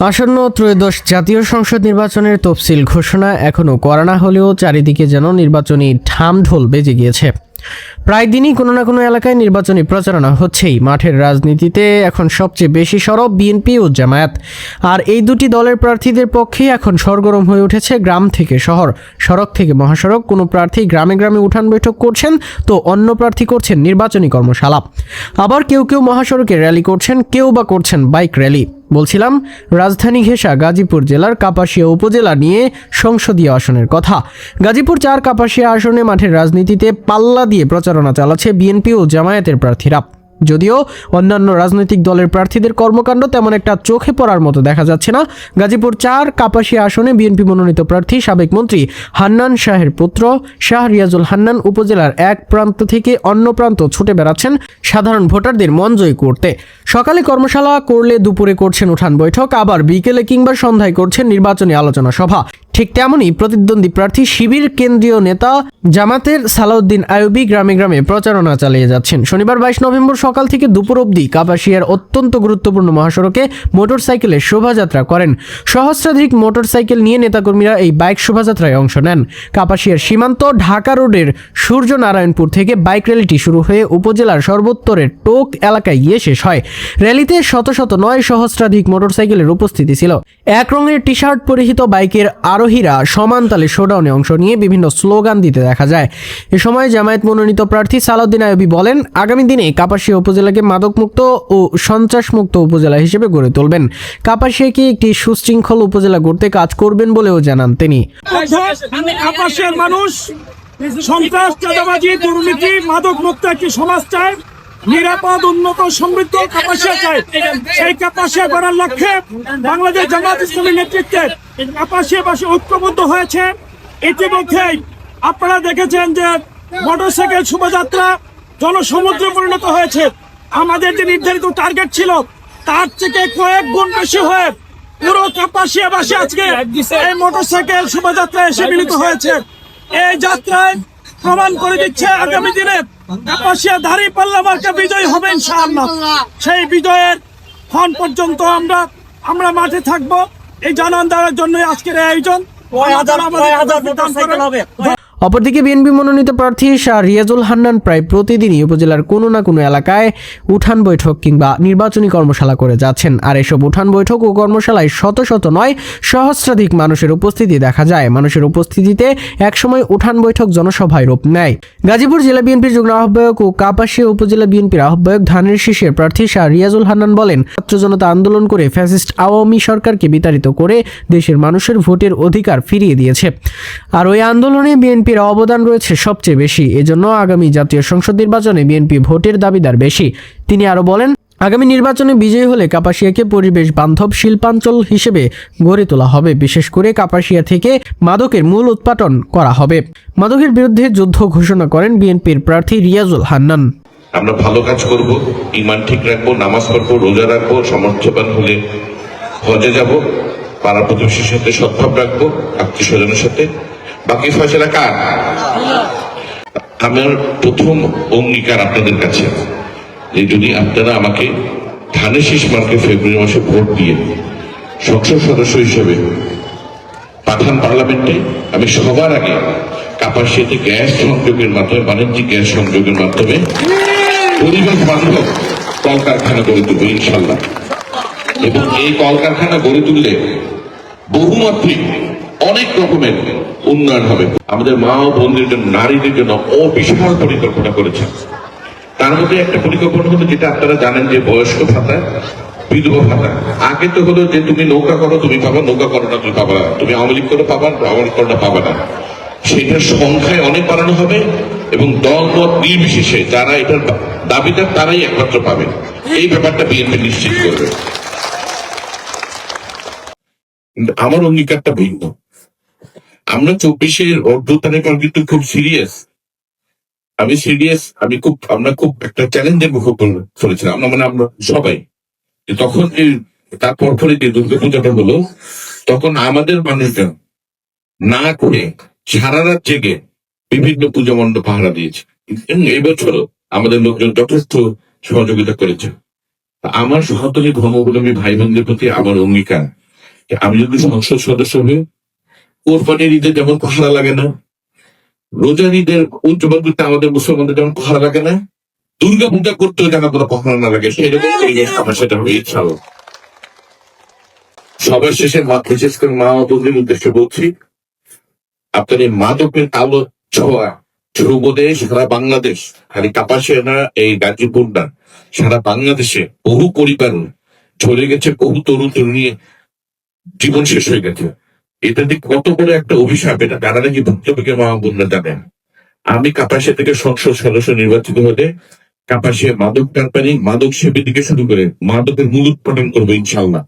আসন্ন ত্রয়োদশ জাতীয় সংসদ নির্বাচনের তফসিল ঘোষণা এখনও করা না হলেও চারিদিকে যেন নির্বাচনী ঢামঢোল বেজে গিয়েছে। প্রায় দিনই কোনো না কোনো এলাকায় নির্বাচনী প্রচারণা হচ্ছেই। মাঠের রাজনীতিতে এখন সবচেয়ে বেশি সরব বিএনপি ও জামায়াত। আর এই দুটি দলের প্রার্থীদের পক্ষেই এখন সরগরম হয়ে উঠেছে গ্রাম থেকে শহর। সড়ক থেকে মহাসড়ক কোনো প্রার্থী গ্রামে গ্রামে উঠান বৈঠক করছেন তো অন্য প্রার্থী করছেন নির্বাচনী কর্মশালা। আবার কেউ কেউ মহাসড়কে র্যালি করছেন, কেউ বা করছেন বাইক র্যালি। বলছিলাম, রাজধানী ঘেঁষা গাজীপুর জেলার কাপাসিয়া উপজেলা নিয়ে সংসদীয় আসনের কথা। গাজীপুর চার কাপাসিয়া আসনে মাঠের রাজনীতিতে পাল্লা দিয়ে প্রচারণা চালাচ্ছে বিএনপি ও জামায়াতের প্রার্থীরা। যদিও অন্যান্য রাজনৈতিক দলের প্রার্থীদের কর্মকাণ্ড তেমন একটা চোখে পড়ার মতো দেখা যাচ্ছে না। গাজীপুর চার, কাপাসিয়া আসনে বিএনপি মনোনীত প্রার্থী সাবেক মন্ত্রী হান্নান শাহের পুত্র শাহ রিয়াজুল হান্নান উপজেলার এক প্রান্ত থেকে অন্য প্রান্ত ছুটে বেড়াচ্ছেন সাধারণ ভোটারদের মন জয় করতে। সকালে কর্মশালা করলে দুপুরে করছেন উঠান বৈঠক, আবার বিকেলে কিংবা সন্ধ্যায় করছেন নির্বাচনী আলোচনা সভা। ঠিক তেমনই প্রতিদ্বন্দ্বী প্রার্থী শিবির কেন্দ্রীয় নেতা জামাতের সালাউদ্দিন আয়ুবি গ্রামে গ্রামে প্রচারণা চালিয়ে যাচ্ছেন। শনিবার বাইশ নভেম্বর সকাল থেকে দুপুর অবধি কাপাসিয়ার অত্যন্ত গুরুত্বপূর্ণ মহাসড়কে মোটরসাইকেলের শোভাযাত্রা করেন। সহস্রাধিক মোটরসাইকেল নিয়ে নেতাকর্মীরা এই বাইক শোভাযাত্রায় অংশ নেন। কাপাসিয়ার সীমান্ত ঢাকা রোডের সূর্যনারায়ণপুর থেকে বাইক র্যালিটি শুরু হয়ে উপজেলার সর্বোত্তরের টোক এলাকায় গিয়ে শেষ হয়। র্যালিতে শত শত নয় সহস্রাধিক মোটরসাইকেলের উপস্থিতি ছিল। এক রঙের টি শার্ট পরিহিত বাইকের আরোহীরা সমান তালে শোডাউনে অংশ নিয়ে বিভিন্ন স্লোগান দিতে দেখা যায়। এ সময় জামায়াত মনোনীত প্রার্থী সালাউদ্দিন আয়বী বলেন, আগামী দিনে কাপাসিয়া উপজেলাকে মাদকমুক্ত ও সন্ত্রাসমুক্ত উপজেলা হিসেবে গড়ে তুলবেন। কাপাসিয়াকে একটি সুশৃঙ্খল উপজেলা গড়তে কাজ করবেন বলেও জানান তিনি। মানুষ, সন্ত্রাস, চাঁদাবাজি, দুর্নীতি মাদক মুক্ত একটি সমাজ চায় নিরাপদ, উন্নত, সমৃদ্ধ কাপাসিয়া চায় সেই কাপাসিয়া গড়ার লক্ষ্যে বাংলাদেশ জামাত ইসলামের নেতৃত্বে কাপাসিয়াবাসী ঐক্যবদ্ধ হয়েছে। ইতিমধ্যেই আপনারা দেখেছেন যে মোটরসাইকেল শোভাযাত্রা জনসমুদ্রে পরিণত হয়েছে। আমাদের যে নির্ধারিত টার্গেট ছিল, তার থেকে কয়েক গুণ বেশি হয়ে পুরো কাপাসিয়াবাসী আজকে এই মোটরসাইকেল শোভাযাত্রায় এসে মিলিত হয়েছে। এই যাত্রায় প্রমাণ করে দিচ্ছে আগামী দিনে কাপাসিয়া ধারি পাল্লা মার্কা বিজয় হবে ইনশাআল্লাহ। সেই বিজয়ের ক্ষণ পর্যন্ত আমরা আমরা মাঠে থাকব। এই জানান দেওয়ার জন্য আজকের আয়োজন। কয় হাজার কয় হাজার মোটর সাইকেল আয়োজন অপরদিকে বিএনপি মনোনীত প্রার্থী শাহ রিয়াজুল হান্নান প্রায় প্রতিদিনই উপজেলার কোনো না কোনো এলাকায় উঠান বৈঠক কিংবা নির্বাচনী কর্মশালা করে যাচ্ছেন। আর এসব উঠান বৈঠক ও কর্মশালায় শত শত নয়, সহস্রাধিক মানুষের উপস্থিতি দেখা যায়। মানুষের উপস্থিতিতে একসময় উঠান বৈঠক জনসভায় রূপ নেয়। গাজীপুর জেলা বিএনপির যুগ্ম আহ্বায়ক ও কাপাসিয়া উপজেলা বিএনপির আহ্বায়ক ধানের শীষের প্রার্থী শাহ রিয়াজুল হান্নান বলেন, ছাত্র জনতা আন্দোলন করে ফ্যাসিস্ট আওয়ামী সরকারকে বিতাড়িত করে দেশের মানুষের ভোটের অধিকার ফিরিয়ে দিয়েছে। আর ওই আন্দোলনে বিএনপির অবদান রয়েছে সবচেয়ে বেশি। এজন্য আগামী জাতীয় সংসদ নির্বাচনে বিএনপি ভোটের দাবিদার বেশি। তিনি আরও বলেন, আগামী নির্বাচনে বিজয়ী হলে কাপাসিয়াকে পরিবেশ বান্ধব শিল্পাঞ্চল হিসেবে গড়ে তোলা হবে। বিশেষ করে কাপাসিয়া থেকে মাদকের মূল উৎপাদন করা হবে। মাদকের বিরুদ্ধে যুদ্ধ ঘোষণা করেন বিএনপির প্রার্থী রিয়াজুল হান্নান। আমরা ভালো কাজ করব ইমান ঠিক রাখব, নামাজ পড়ব, রোজা রাখব সমর্থবান হলে হজে যাব, পাড়া প্রতিবেশীর সাথে সদ্ভাব রাখব আত্মীয় স্বজনের সাথে বাকি ফয়সলা কার? আমার প্রথম অঙ্গীকার আপনাদের কাছে। যে যদি আপনারা আমাকে ধানের শীষ মার্কে ফেব্রুয়ারি মাসে ভোট দিয়ে সংসদ সদস্য হিসেবে পাঠান পার্লামেন্টে আমি সবার আগে কাপাসিয়াতে গ্যাস সংযোগের মাধ্যমে বাণিজ্যিক গ্যাস সংযোগের মাধ্যমে পরিবেশ বান্ধব কলকারখানা গড়ে তুলবো ইনশাল্লাহ। এবং এই কলকারখানা গড়ে তুললে বহুমাত্রিক অনেক রকমের উন্নয়ন হবে। আমাদের মা ও বোনদের জন্য, নারীদের জন্য অবিশাল পরিকল্পনা করেছেন তার মধ্যে একটা পরিকল্পনা হলো যেটা আপনারা জানেন যে বয়স্ক ভাতা, বিধবা ভাতা। আগে তো হলো যে তুমি নৌকা করো, তুমি পাবা, নৌকা করো না, তুমি পাবা না। তুমি আওয়ামী লীগ করো পাবা, আওয়ামী লীগ করো না, পাবা না। সেটার সংখ্যায় অনেক বাড়ানো হবে এবং দল মত নির্বিশেষে যারা এটার দাবিদার, তারাই একমাত্র পাবে। এই ব্যাপারটা বিএনপি নিশ্চিত করবে। আমার অঙ্গীকারটা ভিন্ন। আমরা চব্বিশের অভ্যুত্থানের পর কিন্তু খুব সিরিয়াস আমি সিরিয়াস আমি খুব, আমরা খুব একটা চ্যালেঞ্জের মুখে চলেছিলাম। আমরা মানে আমরা সবাই। তখন এই তারপর পরে যে দুর্গাপূজাটা হলো, তখন আমাদের মানুষজন না করে সারা রাত জেগে বিভিন্ন পুজো মণ্ডপ পাহারা দিয়েছে। এবং এবছরও আমাদের লোকজন যথেষ্ট সহযোগিতা করেছে। আমার সহতলী ধর্মগুলোমী ভাই বোনদের প্রতি আমার অঙ্গীকার। আমি যদি সংসদ সদস্য হই কোরবানির ঈদে যেমন পাহারা লাগে না। রোজার ঈদের উদযাপন করতে আমাদের মুসলমানদের যেমন পাহারা লাগে না। দুর্গা পূজা করতেও যেন কোনো পাহারা না লাগে, সেরকম সেটা হবে সবার শেষে মা, বিশেষ করে মা বন্ধুর উদ্দেশ্যে বলছি, আপনার এই মাদকের কালো ছোঁয়া ধ্রুবদেশ সারা বাংলাদেশ, খালি কাপাসিয়া না, এই গাজীপুর না, সারা বাংলাদেশে বহু পরিবার চলে গেছে, বহু তরুণ তরুণী জীবন শেষ হয়ে গেছে। এটা যে কত বড় একটা অভিশাপ এটা। তারা নাকি ভুক্তভোগী মা বোনরা জানেন। আমি কাপাসিয়া থেকে সংসদ সদস্য নির্বাচিত হলে কাপাসিয়া মাদক কোম্পানি মাদক সেবী থেকে শুরু করে মাদকের মূল উৎপাদন করব ইনশাল্লাহ